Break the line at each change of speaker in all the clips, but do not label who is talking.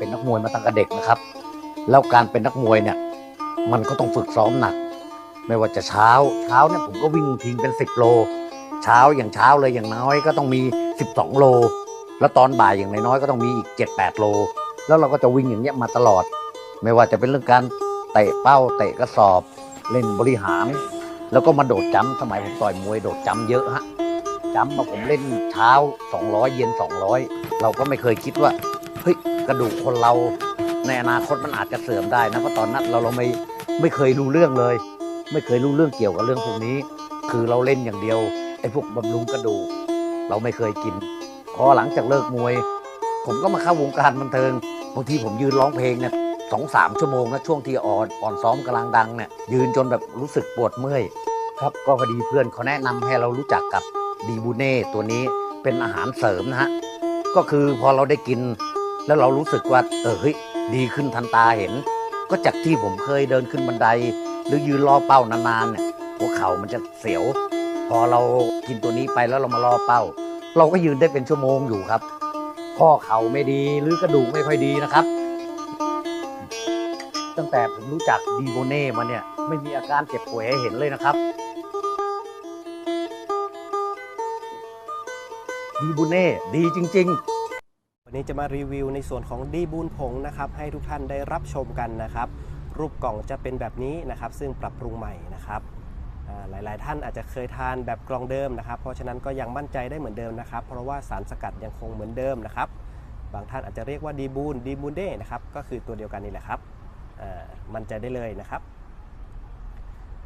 เป็นนักมวยมาตั้งแต่เด็กนะครับ แล้วการเป็นนักมวยเนี่ย มันก็ต้องฝึกซ้อมหนัก ไม่ว่าจะเช้าเช้าเนี่ยผมก็วิ่งทิ้งเป็น 10 โล เช้าอย่างเช้าเลยอย่างน้อยก็ต้องมี 12 โล แล้วตอนบ่ายอย่างน้อยก็ต้องมีอีก 7-8 โล แล้วเราก็จะวิ่งอย่างเงี้ยมาตลอด ไม่ว่าจะเป็นเรื่องการเตะเป้าเตะกระสอบ เล่นบริหาร แล้วก็มาโดดจ้ำสมัยผมต่อยมวยโดดจ้ำเยอะฮะจ้ำมาผมเล่นเช้า 200 เย็น 200 เราก็ไม่เคยคิดว่า เฮ้ย กระดูกคนเราในอนาคตมันอาจจะเสื่อมได้นะเพราะตอนนั้นเราเราไม่ไม่เคยรู้เรื่องเลย ไม่เคยรู้เรื่องเกี่ยวกับเรื่องพวกนี้ คือเราเล่นอย่างเดียวไอ้พวกบำรุงกระดูก เราไม่เคยกินพอหลังจากเลิกมวย ผมก็มาเข้าวงการบันเทิงบางทีผมยืนร้องเพลงเนี่ยสองสามชั่วโมงนะช่วงที่อ่อนอ่อนซ้อมกำลังดังเนี่ยยืนจนแบบรู้สึกปวดเมื่อยครับก็พอดีเพื่อนเขาแนะนำให้เรารู้จักกับดีบูเน่ตัวนี้เป็นอาหารเสริมนะฮะก็คือพอเราได้กิน แล้วเรารู้สึกว่าเออเฮ้ยดีขึ้นทันตาเห็น ก็จากที่ผมเคยเดินขึ้นบันได หรือยืนรอเป้านานๆเนี่ยหัวเข่ามันจะเสียว พอเรากินตัวนี้ไปแล้วเรามารอเป้า เราก็ยืนได้เป็นชั่วโมงอยู่ครับ ข้อเข่าไม่ดีหรือกระดูกไม่ค่อยดีนะครับ ตั้งแต่ผมรู้จักดีโบเน่มาเนี่ยไม่มีอาการเจ็บป่วยให้เห็นเลยนะครับดีโบเน่ดีจริง ๆ
วันนี้จะมารีวิวในส่วนของดีบูนผงนะครับให้ทุกท่านได้รับชมกันนะครับ รูปกล่องจะเป็นแบบนี้นะครับ ซึ่งปรับปรุงใหม่นะครับอ่าหลาย ๆ ท่านอาจจะเคยทานแบบกล่องเดิมนะครับ เพราะฉะนั้นก็ยังมั่นใจได้เหมือนเดิมนะครับ เพราะว่าสารสกัดยังคงเหมือนเดิมนะครับ บางท่านอาจจะเรียกว่าดีบูนดีบูนเด้นะครับก็คือตัวเดียวกันนี่แหละครับมั่นใจได้เลยนะครับ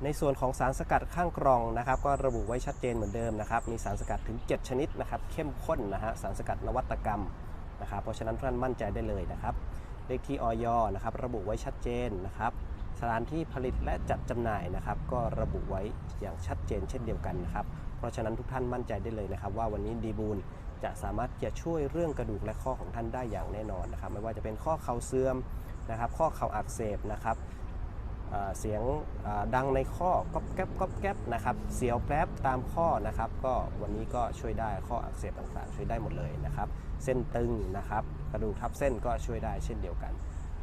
ในส่วนของสารสกัดข้างกล่องนะครับ ก็ระบุไว้ชัดเจนเหมือนเดิมนะครับ มีสารสกัดถึง 7 ชนิดนะครับ เข้มข้นนะฮะสารสกัดนวัตกรรม นะครับเพราะฉะนั้นท่านมั่นใจได้เลยนะครับเลขที่ออยนะครับ ระบุไว้ชัดเจนนะครับ สถานที่ผลิตและจัดจำหน่ายนะครับ ก็ระบุไว้อย่างชัดเจนเช่นเดียวกันนะครับ เพราะฉะนั้นทุกท่านมั่นใจได้เลยนะครับ ว่าวันนี้ดีบูลจะสามารถจะช่วยเรื่องกระดูกและข้อของท่านได้อย่างแน่นอนนะครับ ไม่ว่าจะเป็นข้อเข่าเสื่อมนะครับ ข้อเข่าอักเสบนะครับเสียงดังในข้อก๊อบแก๊บก๊อบแก๊บนะครับเสียวแป๊บตามข้อนะครับ ก็วันนี้ก็ช่วยได้ข้ออักเสบต่างๆ ช่วยได้หมดเลยนะครับ เส้นตึงนะครับ กระดูกทับเส้นก็ช่วยได้เช่นเดียวกัน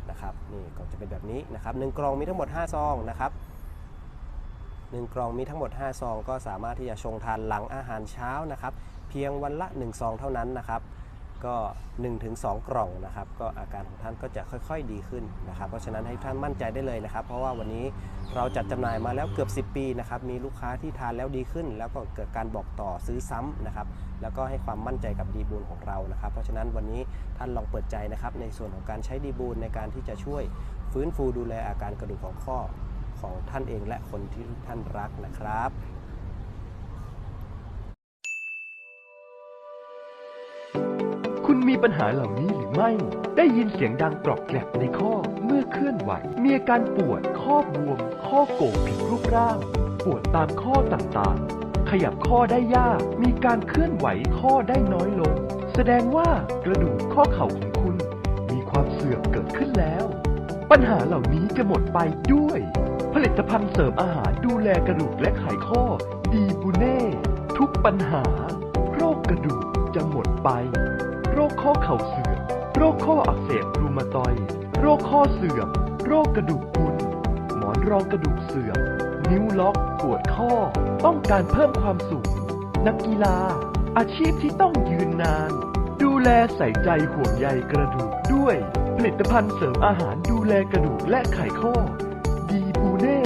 นะครับนี่ก็จะเป็นแบบนี้นะครับหนึ่งกล่องมีทั้งหมด 5 ซองนะครับหนึ่งกล่องมีทั้งหมด 5 ซอง ก็สามารถที่จะชงทานหลังอาหารเช้านะครับ เพียงวันละ 1 ซองเท่านั้นนะครับ ก็ 1-2 กล่องนะครับ ก็อาการของท่านก็จะค่อยๆดีขึ้นนะครับ เพราะฉะนั้นให้ท่านมั่นใจได้เลยนะครับ เพราะว่าวันนี้เราจัดจำหน่ายมาแล้วเกือบ 10 ปีนะครับ มีลูกค้าที่ทานแล้วดีขึ้น แล้วก็เกิดการบอกต่อซื้อซ้ำนะครับ แล้วก็ให้ความมั่นใจกับดีบูลของเรานะครับ เพราะฉะนั้นวันนี้ท่านลองเปิดใจนะครับในส่วนของการใช้ดีบูลในการที่จะช่วยฟื้นฟูดูแลอาการกระดูกของข้อของท่านเองและคนที่ท่านรักนะครับ
คุณมีปัญหาเหล่านี้หรือไม่ ได้ยินเสียงดังกรอบแกรบในข้อเมื่อเคลื่อนไหว มีอาการปวดข้อบวม ข้อโก่งผิดรูปร่าง ปวดตามข้อต่างๆ ขยับข้อได้ยาก มีการเคลื่อนไหวข้อได้น้อยลง แสดงว่ากระดูกข้อเข่าของคุณ มีความเสื่อมเกิดขึ้นแล้ว ปัญหาเหล่านี้จะหมดไปด้วย ผลิตภัณฑ์เสริมอาหารดูแลกระดูกและไขข้อ ดีบูเน่ ทุกปัญหา โรคกระดูกจะหมดไป โรคข้อเข่าเสื่อม โรคข้ออักเสบรูมาตอย โรคข้อเสื่อม โรคกระดูกพรุนหมอนรองกระดูกเสื่อม นิ้วล็อก ปวดข้อ ต้องการเพิ่มความสุขนักกีฬา อาชีพที่ต้องยืนนาน ดูแลใส่ใจห่วงใยกระดูกด้วย ผลิตภัณฑ์เสริมอาหารดูแลกระดูกและไขข้อ ดีบูเน่